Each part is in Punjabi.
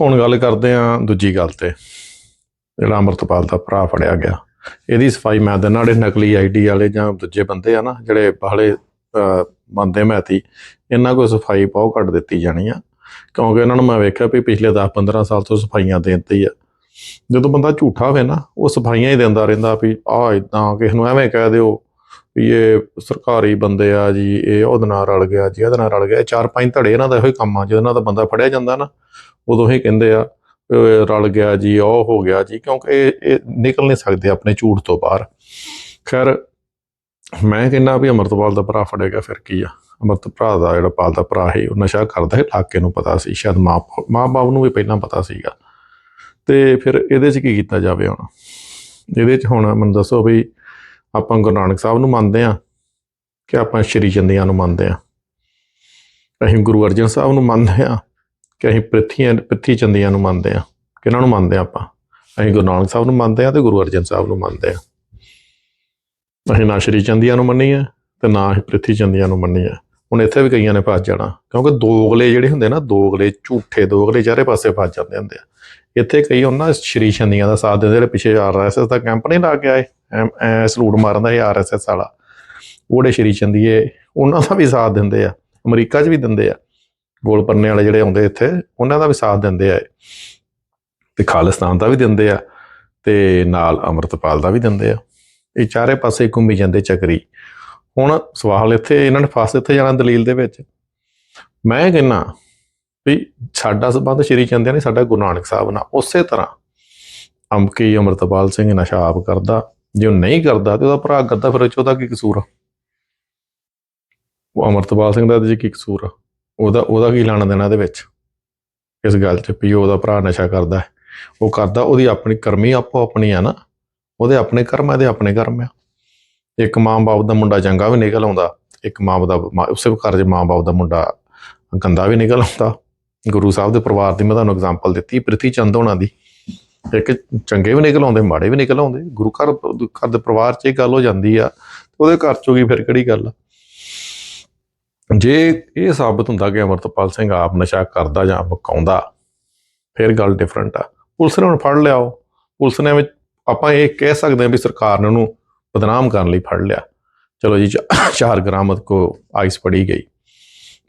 ਹੁਣ ਗੱਲ ਕਰਦੇ ਆ ਦੂਜੀ ਗੱਲ ਤੇ, ਜਿਹੜਾ ਅਮਰਤਪਾਲ ਦਾ ਭਰਾ ਫੜਿਆ ਗਿਆ। ਇਹਦੀ ਸਫ਼ਾਈ ਮੈਂ ਦਿੰਦਾ ਜਿਹੜੇ ਨਕਲੀ ਆਈਡੀ ਵਾਲੇ ਜਾਂ ਦੂਜੇ ਬੰਦੇ ਆ ਨਾ, ਜਿਹੜੇ ਬਾਹਲੇ ਬੰਦੇ ਮੈਤੀ ਇਹਨਾਂ ਕੋਲ ਸਫ਼ਾਈ ਬਹੁਤ ਘੱਟ ਦਿੱਤੀ ਜਾਣੀ ਆ। ਕਿਉਂਕਿ ਇਹਨਾਂ ਨੂੰ ਮੈਂ ਵੇਖਿਆ ਵੀ ਪਿਛਲੇ 10-15 ਸਾਲ ਤੋਂ ਸਫਾਈਆਂ ਦੇਂਦੇ ਹੀ ਆ। ਜਦੋਂ ਬੰਦਾ ਝੂਠਾ ਹੋਵੇ ਨਾ, ਉਹ ਸਫਾਈਆਂ ਹੀ ਦਿੰਦਾ ਰਹਿੰਦਾ ਵੀ ਆਹ ਇਦਾਂ ਕਿਸੇ ਨੂੰ ਐਵੇਂ ਕਹਿ ਦਿਓ ਵੀ ਇਹ ਸਰਕਾਰੀ ਬੰਦੇ ਆ ਜੀ, ਇਹ ਉਹਦੇ ਨਾਲ ਰਲ ਗਿਆ ਜੀ ਇਹਦੇ ਨਾਲ ਰਲ ਗਿਆ, ਇਹ ਚਾਰ ਪੰਜ ਧੜੇ ਇਹਨਾਂ ਦਾ ਇਹੋ ਹੀ ਕੰਮ ਆ ਜਿਹਦੇ ਨਾਲ ਤਾਂ ਬੰਦਾ ਫੜਿਆ ਜਾਂਦਾ ਨਾ ਉਦੋਂ ਹੀ ਕਹਿੰਦੇ ਆ ਰਲ ਗਿਆ ਜੀ, ਉਹ ਹੋ ਗਿਆ ਜੀ, ਕਿਉਂਕਿ ਇਹ ਇਹ ਨਿਕਲ ਨਹੀਂ ਸਕਦੇ ਆਪਣੇ ਝੂਠ ਤੋਂ ਬਾਹਰ। ਖੈਰ, ਮੈਂ ਕਹਿੰਦਾ ਵੀ ਅਮਰਤਪਾਲ ਦਾ ਭਰਾ ਫੜੇਗਾ ਫਿਰ ਕੀ ਆ? ਅਮਰਤ ਭਰਾ ਦਾ ਜਿਹੜਾ ਪਾਲ ਦਾ ਭਰਾ ਹੈ ਉਹ ਨਸ਼ਾ ਕਰਦਾ ਹੈ ਇਲਾਕੇ ਨੂੰ ਪਤਾ ਸੀ, ਸ਼ਾਇਦ ਮਾਂ ਮਾਂ ਬਾਪ ਨੂੰ ਵੀ ਪਹਿਲਾਂ ਪਤਾ ਸੀਗਾ। ਤੇ ਫਿਰ ਇਹਦੇ 'ਚ ਕੀ ਕੀਤਾ ਜਾਵੇ ਹੁਣ? ਇਹਦੇ 'ਚ ਹੁਣ ਮੈਨੂੰ ਦੱਸੋ ਵੀ ਆਪਾਂ ਗੁਰੂ ਨਾਨਕ ਸਾਹਿਬ ਨੂੰ ਮੰਨਦੇ ਆ ਕਿ ਆਪਾਂ ਸ਼੍ਰੀ ਚੰਦੀਆਂ ਨੂੰ ਮੰਨਦੇ ਆ? ਅਸੀਂ ਗੁਰੂ ਅਰਜਨ ਸਾਹਿਬ ਨੂੰ ਮੰਨਦੇ ਆ ਕਿ ਅਸੀਂ ਪ੍ਰਿਥੀਆਂ, ਪ੍ਰਿਥੀ ਚੰਦੀਆਂ ਨੂੰ ਮੰਨਦੇ ਆ ਕਿਹਨਾਂ ਨੂੰ ਮੰਨਦੇ ਆ ਆਪਾਂ? ਅਸੀਂ ਗੁਰੂ ਨਾਨਕ ਸਾਹਿਬ ਨੂੰ ਮੰਨਦੇ ਆ ਤੇ ਗੁਰੂ ਅਰਜਨ ਸਾਹਿਬ ਨੂੰ ਮੰਨਦੇ ਆ ਅਸੀਂ ਨਾ ਸ਼੍ਰੀ ਚੰਦੀਆਂ ਨੂੰ ਮੰਨੀਏ ਆ ਤੇ ਨਾ ਅਸੀਂ ਪ੍ਰਿਥੀ ਚੰਦੀਆਂ ਨੂੰ ਮੰਨੀਏ। ਹੁਣ ਇੱਥੇ ਵੀ ਕਈਆਂ ਨੇ ਫਸ ਜਾਣਾ, ਕਿਉਂਕਿ ਦੋਗਲੇ ਜਿਹੜੇ ਹੁੰਦੇ ਨਾ, ਦੋਗਲੇ, ਝੂਠੇ ਦੋਗਲੇ ਚਾਰੇ ਪਾਸੇ ਫਸ ਜਾਂਦੇ ਹੁੰਦੇ ਆ। ਇੱਥੇ ਕਈ ਉਹਨਾਂ ਸ਼੍ਰੀ ਚੰਦੀਆਂ ਦਾ ਸਾਥ ਦਿੰਦੇ ਜਿਹੜੇ ਪਿੱਛੇ ਆਰਐਸਐਸ ਦਾ ਕੈਂਪ ਨਹੀਂ ਲਾ ਕੇ ਆਏ, ਐਮ- ਐ, ਸਲੂਟ ਮਾਰਨ ਦਾ ਆਰਐਸਐਸ ਵਾਲਾ। ਉਹੜੇ ਸ਼੍ਰੀ ਚੰਦੀਏ, ਉਹਨਾਂ ਦਾ ਵੀ ਸਾਥ ਦਿੰਦੇ ਆ, ਅਮਰੀਕਾ 'ਚ ਵੀ ਦਿੰਦੇ ਆ। ਗੋਲ ਪੰਨੇ ਵਾਲੇ ਜਿਹੜੇ ਆਉਂਦੇ ਇੱਥੇ, ਉਹਨਾਂ ਦਾ ਵੀ ਸਾਥ ਦਿੰਦੇ ਆ ਤੇ ਖਾਲਿਸਤਾਨ ਦਾ ਵੀ ਦਿੰਦੇ ਆ ਤੇ ਨਾਲ ਅਮਰਤਪਾਲ ਦਾ ਵੀ ਦਿੰਦੇ ਆ। ਇਹ ਚਾਰੇ ਪਾਸੇ ਘੁੰਮੀ ਜਾਂਦੇ ਚੱਕਰੀ। ਹੁਣ ਸਵਾਲ ਇੱਥੇ, ਇਹਨਾਂ ਨੇ ਫਸ ਇੱਥੇ ਜਾਣਾ ਦਲੀਲ ਦੇ ਵਿੱਚ। ਮੈਂ ਕਹਿੰਨਾ ਵੀ ਸਾਡਾ ਸਬੰਧ ਸ਼੍ਰੀ ਚੰਦਿਆ ਨੇ ਸਾਡਾ ਗੁਰੂ ਨਾਨਕ ਸਾਹਿਬ ਨਾਲ ਉਸੇ ਤਰ੍ਹਾਂ ਅਮਕੀ ਅਮਰਤਪਾਲ ਸਿੰਘ ਨਸ਼ਾ ਆਪ ਕਰਦਾ। ਜੇ ਉਹ ਨਹੀਂ ਕਰਦਾ ਤੇ ਉਹਦਾ ਭਰਾ ਕਰਦਾ, ਫਿਰ ਉਹ 'ਚ ਉਹਦਾ ਕੀ ਕਸੂਰ ਆ? ਉਹ ਅਮਰਤਪਾਲ ਸਿੰਘ ਦਾ ਇਹਦੇ ਕੀ ਕਸੂਰ ਆ? ਉਹਦਾ ਉਹਦਾ ਕੀ ਲੈਣਾ ਦੇਣਾ ਇਹਦੇ ਵਿੱਚ? ਇਸ ਗੱਲ 'ਚ ਵੀ ਉਹਦਾ ਭਰਾ ਨਸ਼ਾ ਕਰਦਾ ਹੈ। ਉਹ ਕਰਦਾ, ਉਹਦੀ ਆਪਣੀ ਕਰਮੀ ਆਪੋ ਆਪਣੀ ਆ ਨਾ। ਉਹਦੇ ਆਪਣੇ ਕਰਮ ਆ, ਇਹਦੇ ਆਪਣੇ ਕਰਮ ਆ। ਇੱਕ ਮਾਂ ਬਾਪ ਦਾ ਮੁੰਡਾ ਚੰਗਾ ਵੀ ਨਿਕਲ ਆਉਂਦਾ, ਇੱਕ ਮਾਂ ਦਾ ਉਸੇ ਘਰ 'ਚ ਮਾਂ ਬਾਪ ਦਾ ਮੁੰਡਾ ਗੰਦਾ ਵੀ ਨਿਕਲ ਆਉਂਦਾ। ਗੁਰੂ ਸਾਹਿਬ ਦੇ ਪਰਿਵਾਰ ਦੀ ਮੈਂ ਤੁਹਾਨੂੰ ਐਗਜ਼ਾਮਪਲ ਦਿੱਤੀ, ਪ੍ਰਿਥੀ ਚੰਦ ਹੋਣਾ ਦੀ। ਇੱਕ ਚੰਗੇ ਵੀ ਨਿਕਲ ਆਉਂਦੇ, ਮਾੜੇ ਵੀ ਨਿਕਲ ਆਉਂਦੇ। ਗੁਰੂ ਘਰ ਘਰ ਦੇ ਪਰਿਵਾਰ 'ਚ ਇਹ ਗੱਲ ਹੋ ਜਾਂਦੀ ਆ। ਉਹਦੇ ਘਰ 'ਚੋਂ ਕੀ ਫਿਰ ਕਿਹੜੀ ਗੱਲ ਆ? ਜੇ ਇਹ ਸਾਬਤ ਹੁੰਦਾ ਕਿ ਅਮਰਤਪਾਲ ਸਿੰਘ ਆਪ ਨਸ਼ਾ ਕਰਦਾ ਜਾਂ ਬਕਾਉਂਦਾ ਫਿਰ ਗੱਲ ਡਿਫਰੈਂਟ ਆ। ਪੁਲਿਸ ਨੇ ਹੁਣ ਫੜ ਲਿਆ ਉਹ। ਪੁਲਿਸ ਨੇ ਵਿੱਚ ਆਪਾਂ ਇਹ ਕਹਿ ਸਕਦੇ ਹਾਂ ਵੀ ਸਰਕਾਰ ਨੇ ਉਹਨੂੰ ਬਦਨਾਮ ਕਰਨ ਲਈ ਫੜ ਲਿਆ। ਚਲੋ ਜੀ 4 ਗ੍ਰਾਮ ਕੋ ਆਈਸ ਪੜੀ ਗਈ।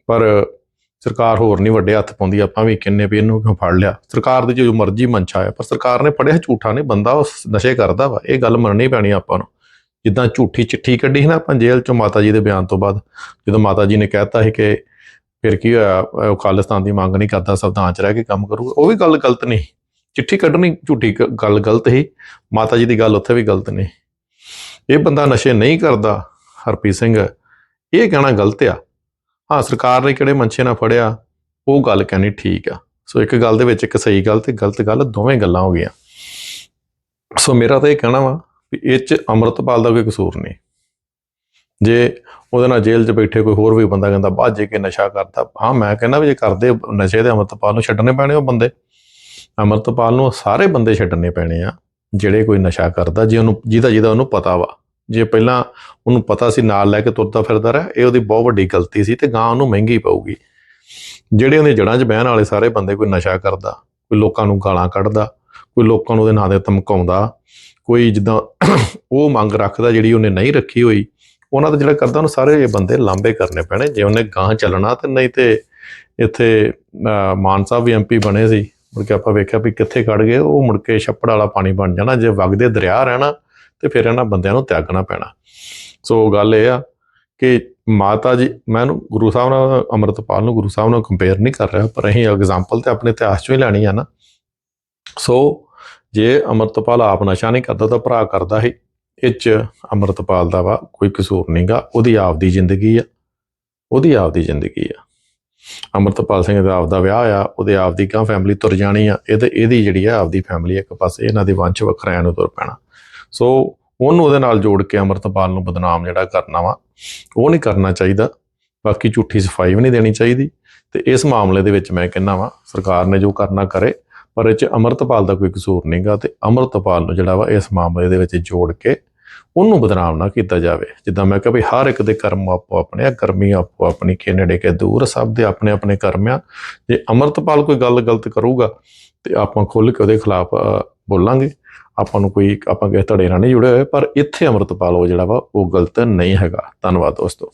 ਪਰ ਸਰਕਾਰ ਹੋਰ ਨਹੀਂ ਵੱਡੇ ਹੱਥ ਪਾਉਂਦੀ, ਆਪਾਂ ਵੀ ਕਿੰਨੇ ਵੀ ਇਹਨੂੰ ਕਿਉਂ ਫੜ ਲਿਆ? ਸਰਕਾਰ ਦੀ ਜੋ ਮਰਜ਼ੀ ਮਨਸ਼ਾ ਹੈ ਪਰ ਸਰਕਾਰ ਨੇ ਫੜਿਆ ਝੂਠਾ ਨਹੀਂ, ਬੰਦਾ ਉਹ ਨਸ਼ੇ ਕਰਦਾ ਵਾ, ਇਹ ਗੱਲ ਮੰਨਣੀ ਪੈਣੀ ਆਪਾਂ ਨੂੰ। ਜਿੱਦਾਂ ਝੂਠੀ ਚਿੱਠੀ ਕੱਢੀ ਸੀ ਨਾ ਆਪਾਂ ਜੇਲ੍ਹ ਚੋਂ ਮਾਤਾ ਜੀ ਦੇ ਬਿਆਨ ਤੋਂ ਬਾਅਦ, ਜਦੋਂ ਮਾਤਾ ਜੀ ਨੇ ਕਹਿਤਾ ਸੀ ਕਿ ਫਿਰ ਕੀ ਹੋਇਆ, ਉਹ ਖਾਲਿਸਤਾਨ ਦੀ ਮੰਗ ਨਹੀਂ ਕਰਦਾ, ਸੰਵਿਧਾਨ ਚ ਰਹਿ ਕੇ ਕੰਮ ਕਰੂਗਾ। ਉਹ ਵੀ ਗੱਲ ਗਲਤ ਨਹੀਂ ਚਿੱਠੀ ਕੱਢਣੀ ਝੂਠੀ ਗ- ਗੱਲ ਗਲਤ ਹੀ ਮਾਤਾ ਜੀ ਦੀ ਗੱਲ ਉੱਥੇ ਵੀ ਗਲਤ ਨਹੀਂ ਇਹ ਬੰਦਾ ਨਸ਼ੇ ਨਹੀਂ ਕਰਦਾ, ਹਰਪ੍ਰੀਤ ਸਿੰਘ। ਇਹ ਕਹਿਣਾ ਗਲਤ ਆ। ਹਾਂ, ਸਰਕਾਰ ਨੇ ਕਿਹੜੇ ਮੰਛੇ ਨਾਲ ਫੜਿਆ, ਉਹ ਗੱਲ ਕਹਿਣੀ ਠੀਕ ਆ। ਸੋ ਇੱਕ ਗੱਲ ਦੇ ਵਿੱਚ ਇੱਕ ਸਹੀ ਗੱਲ ਤੇ ਗਲਤ ਗੱਲ ਦੋਵੇਂ ਗੱਲਾਂ ਹੋ ਗਈਆਂ। ਸੋ ਮੇਰਾ ਤਾਂ ਇਹ ਕਹਿਣਾ ਵਾ ਵੀ ਇਹ ਚ ਅੰਮ੍ਰਿਤਪਾਲ ਦਾ ਕੋਈ ਕਸੂਰ ਨਹੀਂ। ਜੇ ਉਹਦੇ ਨਾਲ ਜੇਲ੍ਹ 'ਚ ਬੈਠੇ ਕੋਈ ਹੋਰ ਵੀ ਬੰਦਾ ਕਹਿੰਦਾ, ਬਾਅਦ ਜੇ ਕੇ ਨਸ਼ਾ ਕਰਦਾ। ਹਾਂ, ਮੈਂ ਕਹਿੰਦਾ ਵੀ ਜੇ ਕਰਦੇ ਨਸ਼ੇ ਦੇ ਅੰਮ੍ਰਿਤਪਾਲ ਨੂੰ ਛੱਡਣੇ ਪੈਣੇ ਉਹ ਬੰਦੇ। ਅੰਮ੍ਰਿਤਪਾਲ ਨੂੰ ਸਾਰੇ ਬੰਦੇ ਛੱਡਣੇ ਪੈਣੇ ਆ, ਜਿਹੜੇ ਕੋਈ ਨਸ਼ਾ ਕਰਦਾ, ਜੇ ਉਹਨੂੰ, ਜਿਹਦਾ ਜਿਹਦਾ ਉਹਨੂੰ ਪਤਾ ਵਾ। ਜੇ ਪਹਿਲਾਂ ਉਹਨੂੰ ਪਤਾ ਸੀ, ਨਾਲ ਲੈ ਕੇ ਤੁਰਦਾ ਫਿਰਦਾ ਰਿਹਾ, ਇਹ ਉਹਦੀ ਬਹੁਤ ਵੱਡੀ ਗਲਤੀ ਸੀ ਤੇ ਗਾਂ ਉਹਨੂੰ ਮਹਿੰਗੀ ਪਊਗੀ। ਜਿਹੜੇ ਉਹਦੇ ਜੜ੍ਹਾਂ 'ਚ ਬਹਿਣ ਵਾਲੇ ਸਾਰੇ ਬੰਦੇ ਕੋਈ ਨਸ਼ਾ ਕਰਦਾ, ਕੋਈ ਲੋਕਾਂ ਨੂੰ ਗਾਲਾਂ ਕੱਢਦਾ, ਕੋਈ ਲੋਕਾਂ ਨੂੰ ਉਹਦੇ ਨਾਂ ਦੇ ਧਮਕਾਉਂਦਾ ਕੋਈ ਜਿੱਦਾਂ ਉਹ ਮੰਗ ਰੱਖਦਾ ਜਿਹੜੀ ਉਹਨੇ ਨਹੀਂ ਰੱਖੀ ਹੋਈ, ਉਹਨਾਂ ਦਾ ਜਿਹੜਾ ਕਰਦਾ ਉਹਨੂੰ ਸਾਰੇ ਬੰਦੇ ਲਾਂਬੇ ਕਰਨੇ ਪੈਣੇ, ਜੇ ਉਹਨੇ ਗਾਂ ਚੱਲਣਾ ਤੇ ਨਹੀਂ ਤੇ ਇੱਥੇ ਮਾਨ ਸਾਹਿਬ ਵੀ ਐਮਪੀ ਬਣੇ ਸੀ, ਮੁੜ ਕੇ ਆਪਾਂ ਵੇਖਿਆ ਵੀ ਕਿੱਥੇ ਕੱਢ ਗਏ, ਉਹ ਮੁੜ ਕੇ ਛੱਪੜ ਵਾਲਾ ਪਾਣੀ ਬਣ ਜਾਣਾ, ਜੇ ਵਗਦੇ ਦਰਿਆ ਰਹਿਣਾ ਤੇ ਫਿਰ ਇਹਨਾਂ ਬੰਦਿਆਂ ਨੂੰ ਤਿਆਗਣਾ ਪੈਣਾ। ਸੋ ਗੱਲ ਇਹ ਆ ਕਿ ਮਾਤਾ ਜੀ, ਮੈਂ ਇਹਨੂੰ ਗੁਰੂ ਸਾਹਿਬ ਨਾਲ, ਅੰਮ੍ਰਿਤਪਾਲ ਨੂੰ ਗੁਰੂ ਸਾਹਿਬ ਨਾਲ ਕੰਪੇਅਰ ਨਹੀਂ ਕਰ ਰਿਹਾ, ਪਰ ਅਸੀਂ ਐਗਜ਼ਾਮਪਲ ਤੇ ਆਪਣੇ ਇਤਿਹਾਸ ਚੋਂ ਹੀ ਲੈਣੀ ਆ ਨਾ। ਸੋ ਜੇ ਅੰਮ੍ਰਿਤਪਾਲ ਆਪ ਨਸ਼ਾ ਨਹੀਂ ਕਰਦਾ ਤਾਂ ਭਰਾ ਕਰਦਾ ਸੀ। ਇਹ 'ਚ ਅੰਮ੍ਰਿਤਪਾਲ ਦਾ ਵਾ ਕੋਈ ਕਸੂਰ ਨਹੀਂਗਾ, ਉਹਦੀ ਆਪਦੀ ਜ਼ਿੰਦਗੀ ਆ। ਉਹਦੀ ਆਪਦੀ ਜ਼ਿੰਦਗੀ ਆ। ਅੰਮ੍ਰਿਤਪਾਲ ਸਿੰਘ ਦਾ ਆਪਦਾ ਵਿਆਹ ਆ ਉਹਦੇ ਆਪਦੀ ਕਾਂ ਫੈਮਿਲੀ ਤੁਰ ਜਾਣੀ ਆ। ਇਹਦੇ ਇਹਦੀ ਜਿਹੜੀ ਆ ਆਪਦੀ ਫੈਮਿਲੀ ਇੱਕ ਪਾਸੇ ਇਹਨਾਂ ਦੇ ਵੰਸ਼ ਵੱਖਰਿਆਂ ਨੂੰ ਤੁਰ ਪੈਣਾ। ਸੋ ਉਹਨੂੰ ਉਹਦੇ ਨਾਲ ਜੋੜ ਕੇ ਅੰਮ੍ਰਿਤਪਾਲ ਨੂੰ ਬਦਨਾਮ ਜਿਹੜਾ ਕਰਨਾ ਵਾ, ਉਹ ਨਹੀਂ ਕਰਨਾ ਚਾਹੀਦਾ। ਬਾਕੀ ਝੂਠੀ ਸਫ਼ਾਈ ਵੀ ਨਹੀਂ ਦੇਣੀ ਚਾਹੀਦੀ। ਤੇ ਇਸ ਮਾਮਲੇ ਦੇ ਵਿੱਚ ਮੈਂ ਕਹਿੰਦਾ ਵਾਂ, ਸਰਕਾਰ ਨੇ ਜੋ ਕਰਨਾ ਕਰੇ ਪਰ ਇਹ ਚ ਅੰਮ੍ਰਿਤਪਾਲ ਦਾ ਕੋਈ ਕਸੂਰ ਨਹੀਂਗਾ ਤੇ ਅੰਮ੍ਰਿਤਪਾਲ ਨੂੰ ਜਿਹੜਾ ਵਾ ਇਸ ਮਾਮਲੇ ਦੇ ਵਿੱਚ ਜੋੜ ਕੇ ਉਹਨੂੰ ਬਦਨਾਮ ਨਾ ਕੀਤਾ ਜਾਵੇ। ਜਿੱਦਾਂ ਮੈਂ ਕਿਹਾ ਵੀ ਹਰ ਇੱਕ ਦੇ ਕਰਮ ਆਪੋ ਆਪਣੇ ਆ, ਕਰਮੀ ਆਪੋ ਆਪਣੀ ਕਿਨੜੇ ਕੇ ਦੂਰ ਸਭ ਦੇ ਆਪਣੇ ਆਪਣੇ ਕਰਮ ਆ। ਜੇ ਅਮਰਤਪਾਲ ਕੋਈ ਗੱਲ ਗਲਤ ਕਰੂਗਾ ਤੇ ਆਪਾਂ ਖੁੱਲ ਕੇ ਉਹਦੇ ਖਿਲਾਫ ਬੋਲਾਂਗੇ। ਆਪਾਂ ਨੂੰ ਕੋਈ, ਆਪਾਂ ਕਿਸੇ ਧੜੇ ਨਾਲ ਨਹੀਂ ਜੁੜੇ ਹੋਏ, ਪਰ ਇੱਥੇ ਅਮਰਤਪਾਲ ਉਹ ਜਿਹੜਾ ਵਾ, ਉਹ ਗਲਤ ਨਹੀਂ ਹੈਗਾ। ਧੰਨਵਾਦ ਦੋਸਤੋ।